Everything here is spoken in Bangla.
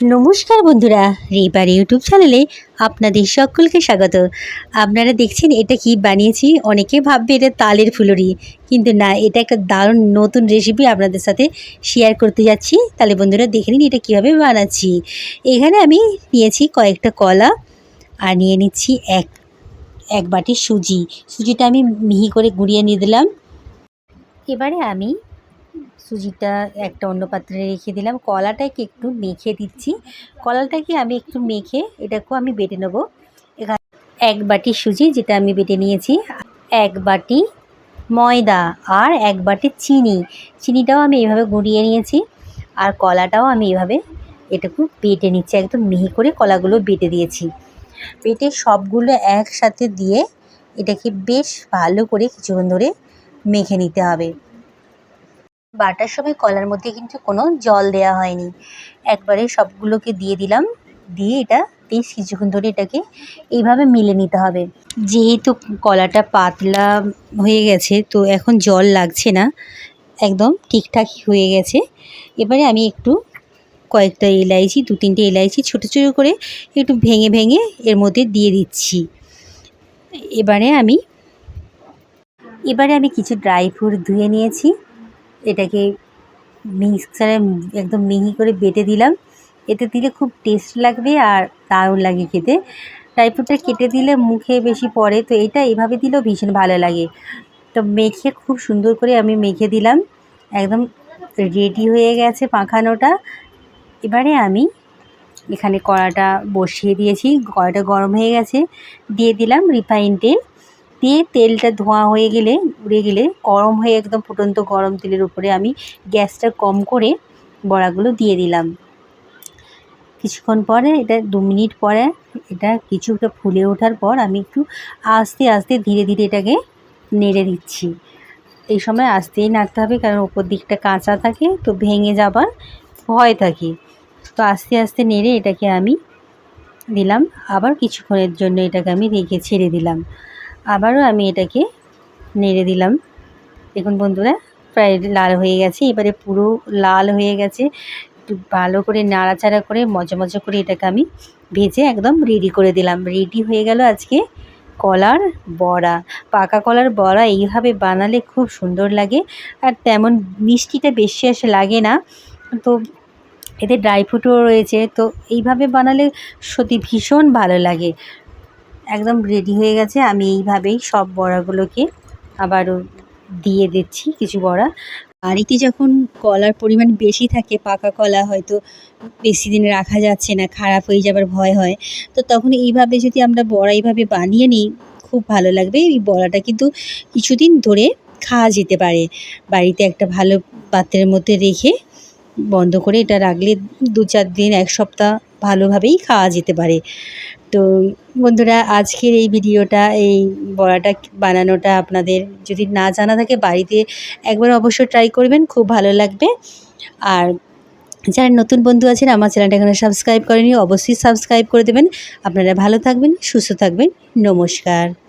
নমস্কার বন্ধুরা রেবার ইউটিউব চ্যানেলে আপনাদের সকলকে স্বাগত। আপনারা দেখছেন, এটা কি বানিয়েছি? অনেকে ভাববে এটা তালের ফুলুরি, কিন্তু না, এটা একটা দারুণ নতুন রেসিপি আপনাদের সাথে শেয়ার করতে যাচ্ছি। তাহলে বন্ধুরা দেখে নিন এটা কীভাবে বানাচ্ছি। এখানে আমি নিয়েছি কয়েকটা কলা, আর নিয়ে নিচ্ছি এক এক বাটি সুজি। সুজিটা আমি মিহি করে গুঁড়িয়ে নিয়ে দিলাম। এবারে আমি সুজিটা একটা অন্য পাত্রে রেখে দিলাম। কলাটাকে একটু মেখে দিচ্ছি। কলাটাকে আমি একটু মেখে এটাকেও আমি বেটে নেব। এখানে এক বাটি সুজি যেটা আমি বেটে নিয়েছি, এক বাটি ময়দা আর এক বাটি চিনি। চিনিটাও আমি এইভাবে গুঁড়িয়ে নিয়েছি আর কলাটাও আমি এইভাবে এটাকে বেটে নিচ্ছি। একদম মিহি করে কলাগুলো বেটে দিয়েছি। বেটে সবগুলো একসাথে দিয়ে এটাকে বেশ ভালো করে কিছুক্ষণ ধরে মেখে নিতে হবে। বাটার সময় কলার মধ্যে কিন্তু কোনো জল দেওয়া হয়নি। একবারে সবগুলোকে দিয়ে দিলাম। দিয়ে এটা বেশ কিছুক্ষণ ধরে এটাকে এইভাবে মিলে নিতে হবে। যেহেতু কলাটা পাতলা হয়ে গেছে, তো এখন জল লাগছে না। একদম ঠিকঠাক হয়ে গেছে। এবারে আমি একটু কয়েকটা এলাইচি দু তিনটে এলাইচি ছোটো ছোটো করে একটু ভেঙে ভেঙে এর মধ্যে দিয়ে দিচ্ছি। এবারে আমি এবারে আমি কিছু ড্রাই ফ্রুট ধুয়ে নিয়েছি। এটাকে মিক্সারে একদম মিহি করে বেটে দিলাম। এতে দিলে খুব টেস্ট লাগবে আর দারুণ লাগে খেতে। ড্রাই কেটে দিলে মুখে বেশি পড়ে, তো এটা এভাবে দিলেও ভীষণ ভালো লাগে। তো মেখে খুব সুন্দর করে আমি মেখে দিলাম। একদম রেডি হয়ে গেছে পাখানোটা এবারে আমি এখানে কড়াটা বসিয়ে দিয়েছি। কড়াটা গরম হয়ে গেছে। দিয়ে দিলাম রিফাইন তেল। দিয়ে তেলটা ধোঁয়া হয়ে গেলে, উড়ে গেলে গরম হয়ে একদম ফুটন্ত গরম তেলের উপরে আমি গ্যাসটা কম করে বড়াগুলো দিয়ে দিলাম। কিছুক্ষণ পরে, এটা দু মিনিট পরে, এটা কিছুটা ফুলে ওঠার পর আমি একটু আস্তে আস্তে ধীরে ধীরে এটাকে নেড়ে দিচ্ছি। এই সময় আস্তেই নাড়তে হবে কারণ ওপর দিকটা কাঁচা থাকে, তো ভেঙে যাবার ভয় থাকে। তো আস্তে আস্তে নেড়ে এটাকে আমি দিলাম। আবার কিছুক্ষণের জন্য এটাকে আমি রেখে ছেড়ে দিলাম। আবারও আমি এটাকে নেড়ে দিলাম। দেখুন বন্ধুরা, প্রায় লাল হয়ে গেছে, এবারে পুরো লাল হয়ে গেছে। একটু ভালো করে নাড়াচাড়া করে, মজা মজা করে এটাকে আমি ভেজে একদম রেডি করে দিলাম। রেডি হয়ে গেল আজকে কলার বড়া। পাকা কলার বড়া এইভাবে বানালে খুব সুন্দর লাগে, আর তেমন মিষ্টিটা বেশি আসে লাগে না। তো এতে ড্রাই ফ্রুটও রয়েছে, তো এইভাবে বানালে সত্যি ভীষণ ভালো লাগে। একদম রেডি হয়ে গেছে। আমি এইভাবেই সব বড়াগুলোকে আবারও দিয়ে দিচ্ছি, কিছু বড়া। বাড়িতে যখন কলার পরিমাণ বেশি থাকে, পাকা কলা হয়তো বেশি দিন রাখা যাচ্ছে না, খারাপ হয়ে যাবার ভয় হয়, তো তখন এইভাবে যদি আমরা বড়া এইভাবে বানিয়ে নিই, খুব ভালো লাগবে। এই বড়াটা কিন্তু কিছুদিন ধরে খাওয়া যেতে পারে। বাড়িতে একটা ভালো পাত্রের মধ্যে রেখে বন্ধ করে এটা রাখলে দু চার দিন, এক সপ্তাহ ভালোভাবেই খাওয়া যেতে পারে। তো বন্ধুরা, আজকের এই ভিডিওটা, এই বড়াটা বানানোটা আপনাদের যদি না জানা থাকে, বাড়িতে একবার অবশ্যই ট্রাই করবেন, খুব ভালো লাগবে। আর যারা নতুন বন্ধু আছেন, আমার চ্যানেলটা এখানে সাবস্ক্রাইব করেনি অবশ্যই সাবস্ক্রাইব করে দেবেন। আপনারা ভালো থাকবেন, সুস্থ থাকবেন। নমস্কার।